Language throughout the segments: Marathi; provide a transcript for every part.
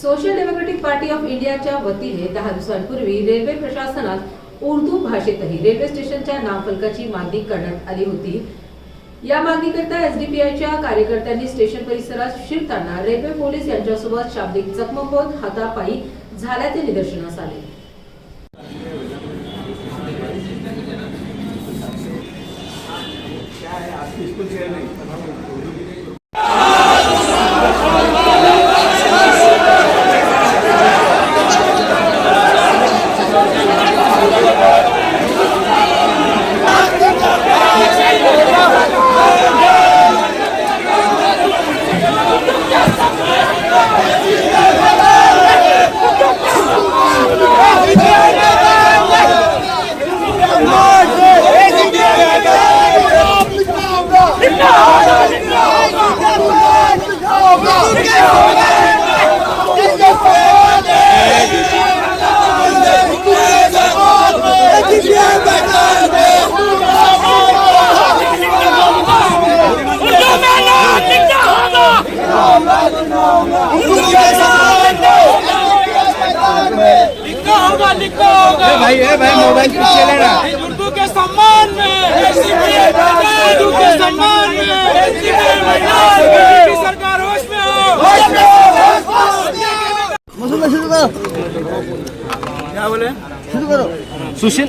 सोशल डेमोक्रेटिक पार्टी ऑफ इंडियाच्या वतीने दहा दिवसांपूर्वी रेल्वे प्रशासनात उर्दू भाषेतही रेल्वे स्टेशनच्या नामफलकाची मागणी करण्यात आली होती. या मागणीकरता एसडीपीआयच्या कार्यकर्त्यांनी स्टेशन परिसरात शिरताना रेल्वे पोलीस यांच्यासोबत शाब्दिक चकमक होत हातापायी झाल्याचे निदर्शनास आले. लिखा भाई ए भाई मोबाइल पीछे लेना उर्दू के सम्मान में उर्दू के सम्मान में सरकार होश में हो। क्या बोले शुरू करो सुशील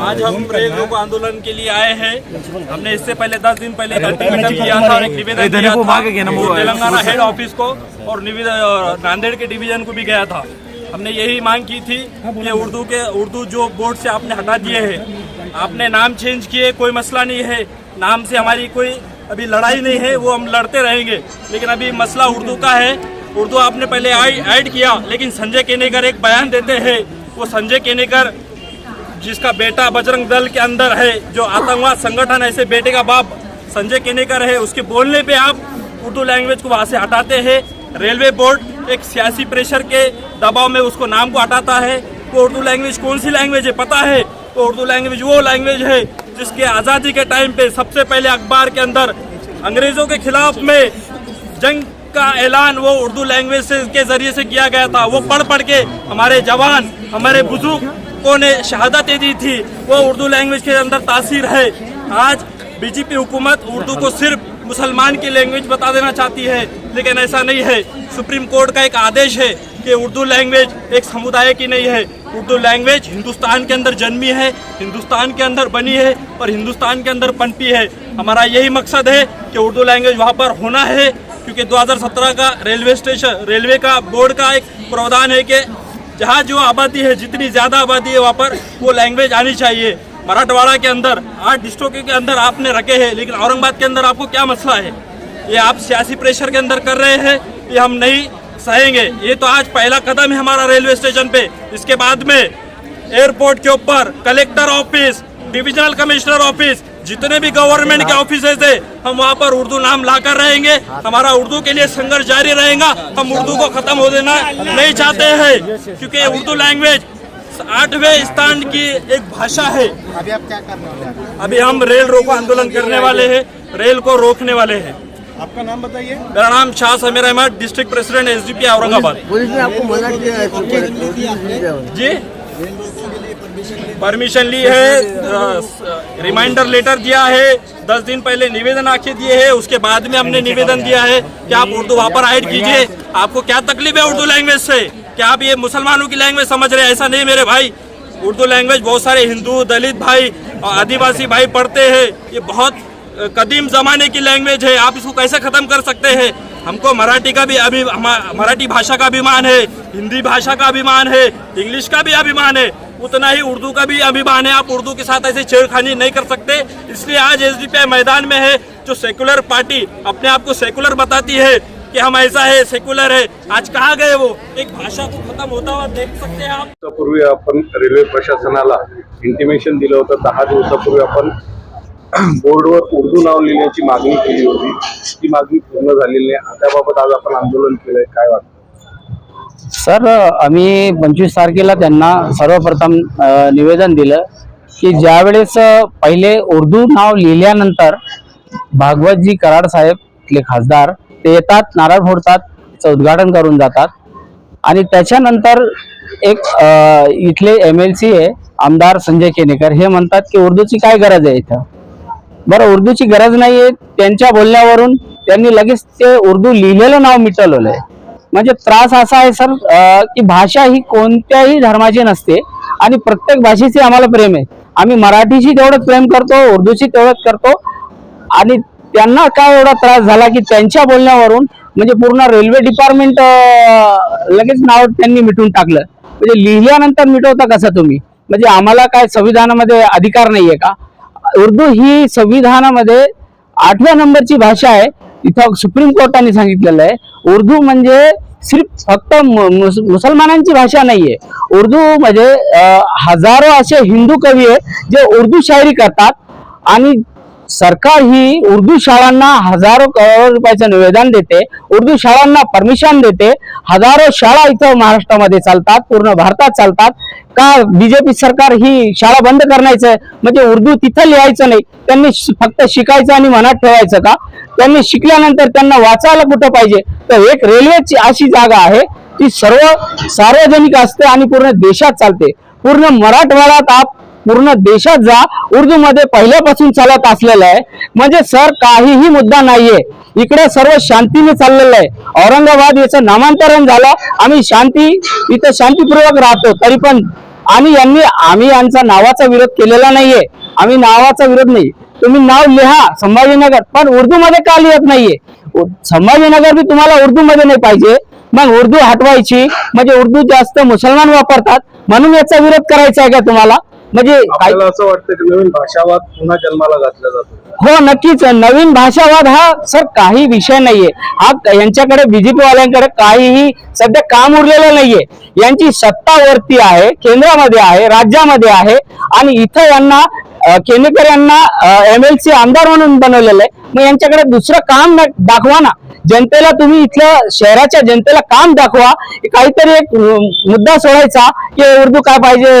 आज हम रेल रोको आंदोलन के लिए आए हैं हमने इससे पहले दस दिन पहले अल्टीमेटम दिया था और एक निवेदन दिया था तेलंगाना हेड ऑफ़िस को और निवेदन नांदेड़ के डिवीज़न को भी गया था हमने यही मांग की थी कि उर्दू के उर्दू जो बोर्ड से आपने हटा दिए हैं आपने नाम चेंज किए कोई मसला नहीं है नाम से हमारी कोई अभी लड़ाई नहीं है वो हम लड़ते रहेंगे लेकिन अभी मसला उर्दू का है उर्दू आपने पहले ऐड किया, लेकिन संजय केनेकर एक बयान देते हैं। वो संजय केनेकर, जिसका बेटा बजरंग दल के अंदर है, जो आतंकवाद संगठन ऐसे बेटे का बाप संजय केनेकर है। उसके बोलने पे आप उर्दू लैंग्वेज को वहाँ से हटाते हैं। रेलवे बोर्ड एक सियासी प्रेशर के दबाव में उसको नाम को हटाता है। वो उर्दू लैंग्वेज कौन सी लैंग्वेज है, पता है? वो उर्दू लैंग्वेज वो लैंग्वेज है, जिसके आज़ादी के टाइम पे सबसे पहले अखबार के अंदर अंग्रेज़ों के खिलाफ में जंग का ऐलान वो उर्दू लैंग्वेज के ज़रिए से किया गया था। वो पढ़ पढ़ के हमारे जवान, हमारे बुज़ुर्गों ने शहादतें दी थी। वो उर्दू लैंग्वेज के अंदर तासीर है। आज बीजेपी हुकूमत उर्दू को सिर्फ़ मुसलमान की लैंग्वेज बता देना चाहती है, लेकिन ऐसा नहीं है। सुप्रीम कोर्ट का एक आदेश है कि उर्दू लैंग्वेज एक समुदाय की नहीं है। उर्दू लैंग्वेज हिंदुस्तान के अंदर जन्मी है, हिंदुस्तान के अंदर बनी है और हिंदुस्तान के अंदर पनपी है। हमारा यही मकसद है कि उर्दू लैंग्वेज वहाँ पर होना है। क्योंकि 2017 का रेलवे स्टेशन, रेलवे का बोर्ड का एक प्रावधान है कि जहाँ जो आबादी है, जितनी ज़्यादा आबादी है वहाँ पर वो लैंग्वेज आनी चाहिए। मराठवाड़ा के अंदर, आठ डिस्ट्रिक्ट के अंदर आपने रखे हैं, लेकिन औरंगाबाद के अंदर आपको क्या मसला है? ये आप सियासी प्रेशर के अंदर कर रहे हैं, ये हम नहीं सहेंगे। ये तो आज पहला कदम है हमारा रेलवे स्टेशन पे। इसके बाद में एयरपोर्ट के ऊपर collector office divisional commissioner office जितने भी गवर्नमेंट के ऑफ़िस है हम वहाँ पर उर्दू नाम लाकर रहेंगे। हमारा उर्दू के लिए संघर्ष जारी रहेगा। हम उर्दू को खत्म हो देना नहीं चाहते हैं क्योंकि उर्दू लैंग्वेज आठवें स्थान की एक भाषा है। अभी आप क्या करने वाले हैं अभी हम रेल रोको आंदोलन करने वाले हैं रेल को रोकने वाले हैं। आपका नाम बताइए। मेरा नाम शाह समीर अहमद डिस्ट्रिक्ट प्रेसिडेंट एस औरंगाबाद पुलिस ने आपको मना किया है जी? परमिशन ली है रिमाइंडर लेटर दिया है, दस दिन पहले निवेदन आके दिए है, उसके बाद में हमने निवेदन दिया है कि आप उर्दू वहाँ पर ऐड कीजिए। आपको क्या तकलीफ़ है उर्दू लैंग्वेज से? क्या आप ये मुसलमानों की लैंग्वेज समझ रहे हैं? ऐसा नहीं मेरे भाई। उर्दू लैंग्वेज बहुत सारे हिंदू, दलित भाई और आदिवासी भाई पढ़ते हैं। ये बहुत कदीम जमाने की लैंग्वेज है। आप इसको कैसे खत्म कर सकते हैं? हमको मराठी का भी अभी मराठी भाषा का अभिमान है, हिंदी भाषा का अभिमान है, इंग्लिश का भी अभिमान है। उतना ही उर्दू का भी अभिमान है। आप उर्दू के साथ ऐसे छेड़खानी नहीं कर सकते। इसलिए आज एस मैदान में है जो सेकुलर पार्टी अपने आप को सेकुलर बताती है कि हम ऐसा है सेकुलर है। आज कहाँ गए वो? एक भाषा को खत्म होता हुआ देख सकते हैं आप। पूर्वी आपण रेल्वे प्रशासनाला इंटिमेशन दिलं होतं. दहा दिवसापूर्वी आपण बोर्डवर उर्दू नाव लिहिण्याची मागणी केली होती. ती मागणी पूर्ण झालेली नाही. त्याबाबत आज आपण आंदोलन केलंय. काय वाटतं? सर आम्ही पंचवीस तारखेला त्यांना सर्वप्रथम निवेदन दिलं की ज्यावेळेस पहिले उर्दू नाव लिहिल्यानंतर भागवतजी कराड साहेब आपले खासदार ते येतात नारळ फोडतात उद्घाटन करून जातात. आणि त्याच्यानंतर एक इथले एम एल सी आहे आमदार संजय केनेकर हे म्हणतात की उर्दूची काय गरज आहे इथं? बरं उर्दूची गरज नाही आहे त्यांच्या बोलण्यावरून त्यांनी लगेच ते उर्दू लिहिलेलं नाव मिटवलेलं आहे. म्हणजे त्रास असा आहे सर की भाषा ही कोणत्याही धर्माची नसते आणि प्रत्येक भाषेचे आम्हाला प्रेम आहे. आम्ही मराठीशी तेवढंच प्रेम करतो उर्दूशी तेवढंच करतो. आणि त्यांना काय एवढा त्रास झाला की त्यांच्या बोलण्यावरून म्हणजे पूर्ण रेल्वे डिपार्टमेंट लगेच नाव त्यांनी मिटून टाकलं. म्हणजे लिहिल्यानंतर मिटवता कसं तुम्ही? म्हणजे आम्हाला काय संविधानामध्ये अधिकार नाहीये का? उर्दू ही संविधानामध्ये आठव्या नंबरची भाषा आहे. इथं सुप्रीम कोर्टाने सांगितलेलं आहे उर्दू म्हणजे सिर्फ फक्त मुसलमानांची भाषा नाहीये. उर्दू म्हणजे हजारो असे हिंदू कवी आहे जे उर्दू शायरी करतात आणि सरकार ही उर्दू शाळांना हजारो करोड रुपयाचं निवेदन देते उर्दू शाळांना परमिशन देते हजारो शाळा इथं महाराष्ट्रामध्ये चालतात पूर्ण भारतात चालतात. का बीजेपी सरकार ही शाळा बंद करण्याचं म्हणजे उर्दू तिथं लिहायचं नाही त्यांनी फक्त शिकायचं आणि मनात ठेवायचं का? त्यांनी शिकल्यानंतर त्यांना वाचायला कुठं पाहिजे? तर एक रेल्वेची अशी जागा आहे ती सर्व सार्वजनिक असते आणि पूर्ण देशात चालते. पूर्ण मराठवाड्यात आप पूर्ण देशात जा उर्दू मध्ये पहिल्यापासून चालत असलेलं आहे. म्हणजे सर काहीही मुद्दा नाहीये. इकडे सर्व शांतीने चाललेलं आहे. औरंगाबाद याचं नामांतरण झालं. आम्ही शांती इथं शांतीपूर्वक राहतो. तरी पण आणि यांनी आम्ही यांचा नावाचा विरोध केलेला नाहीये. आम्ही नावाचा विरोध नाही. तुम्ही नाव लिहा संभाजीनगर. पण उर्दू मध्ये का लिहत नाहीये? संभाजीनगर बी तुम्हाला उर्दू मध्ये नाही पाहिजे. मग उर्दू हटवायची. म्हणजे उर्दू जास्त मुसलमान वापरतात. म्हणून याचा विरोध करायचा आहे का तुम्हाला? म्हणजे काय आपल्याला असं वाटतं की नवीन भाषावाद पुन्हा जन्माला घातला जातो. हो नक्कीच. नवीन भाषावाद हा सर काही विषय नाहीये. हा यांच्याकडे बीजेपी वाल्यांकडे काहीही सध्या काम उरलेलं नाहीये. यांची सत्ता वरती आहे केंद्रामध्ये आहे राज्यामध्ये आहे आणि इथं यांना केनेकर यांना एम एल सी आमदार म्हणून बनवलेलं आहे. मग यांच्याकडे दुसरं काम दाखवा ना. जनतेला तुम्ही इथल्या शहराच्या जनतेला काम दाखवा. काहीतरी एक मुद्दा सोडायचा की उर्दू काय पाहिजे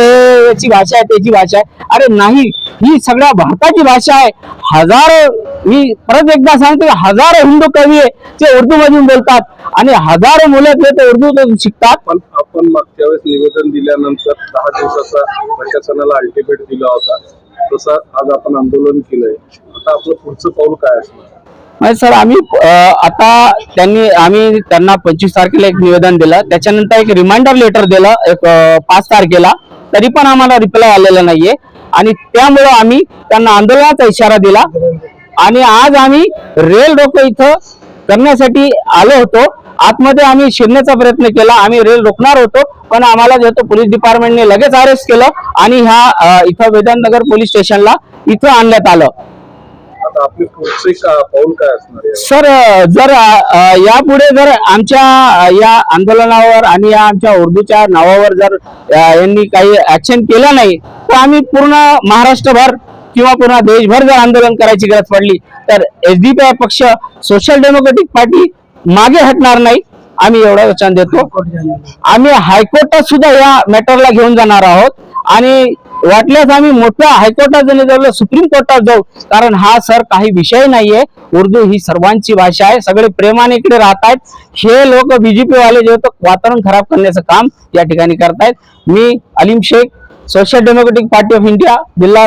याची भाषा आहे त्याची भाषा आहे. अरे नाही ही सगळ्या भारताची भाषा आहे. हजारो मी परत एकदा सांगतो की हजारो हिंदू कवी आहे ते उर्दू मधून बोलतात. आणि हजारो मुलं ते ते उर्दू शिकतात. पण आपण मागच्या वेळेस निवेदन दिल्यानंतर दहा दिवसाचा प्रशासनाला अल्टिमेट दिला होता. जसं आज आपण आंदोलन केलंय. आता आपलं पुढचं पाऊल काय असणार? सर आम्ही आता त्यांनी आम्ही त्यांना पंचवीस तारखेला एक निवेदन दिलं. त्याच्यानंतर एक रिमाइंडर लेटर दिलं एक पाच तारखेला. तरी पण आम्हाला रिप्लाय आलेला नाहीये. आणि त्यामुळं आम्ही त्यांना आंदोलनाचा इशारा दिला. आणि आज आम्ही रेल रोको इथं करण्यासाठी आलो होतो. आतमध्ये आम्ही शिरण्याचा प्रयत्न केला. आम्ही रेल रोखणार होतो पण आम्हाला जे होतं पोलीस डिपार्टमेंटने लगेच अरेस्ट केलं आणि ह्या इथं वेदांतनगर पोलीस स्टेशनला इथं आणण्यात आलं. सर जर यापुढे जर आमच्या या आंदोलनावर आणि या आमच्या उर्दूच्या नावावर जर यांनी काही ऍक्शन केलं नाही तर आम्ही पूर्ण महाराष्ट्रभर किंवा पूर्ण देशभर जर आंदोलन करायची गरज पडली तर एसडीपीआय पक्ष सोशल डेमोक्रेटिक पार्टी मागे हटणार नाही. आम्ही एवढा वचन देतो. आम्ही हायकोर्टात सुद्धा या मॅटरला घेऊन जाणार आहोत. आणि वाटल्यास आम्ही मोठ्या हायकोर्टात जरी जाऊ सुप्रीम कोर्टात जाऊ. कारण हा सर काही विषय नाहीये. उर्दू ही सर्वांची भाषा आहे. सगळे प्रेमाने इकडे राहतायत हे लोक बीजेपी वाले जे होतं वातावरण खराब करण्याचं काम या ठिकाणी करतायत. मी Aleem Shaikh social democratic party of India जिल्हा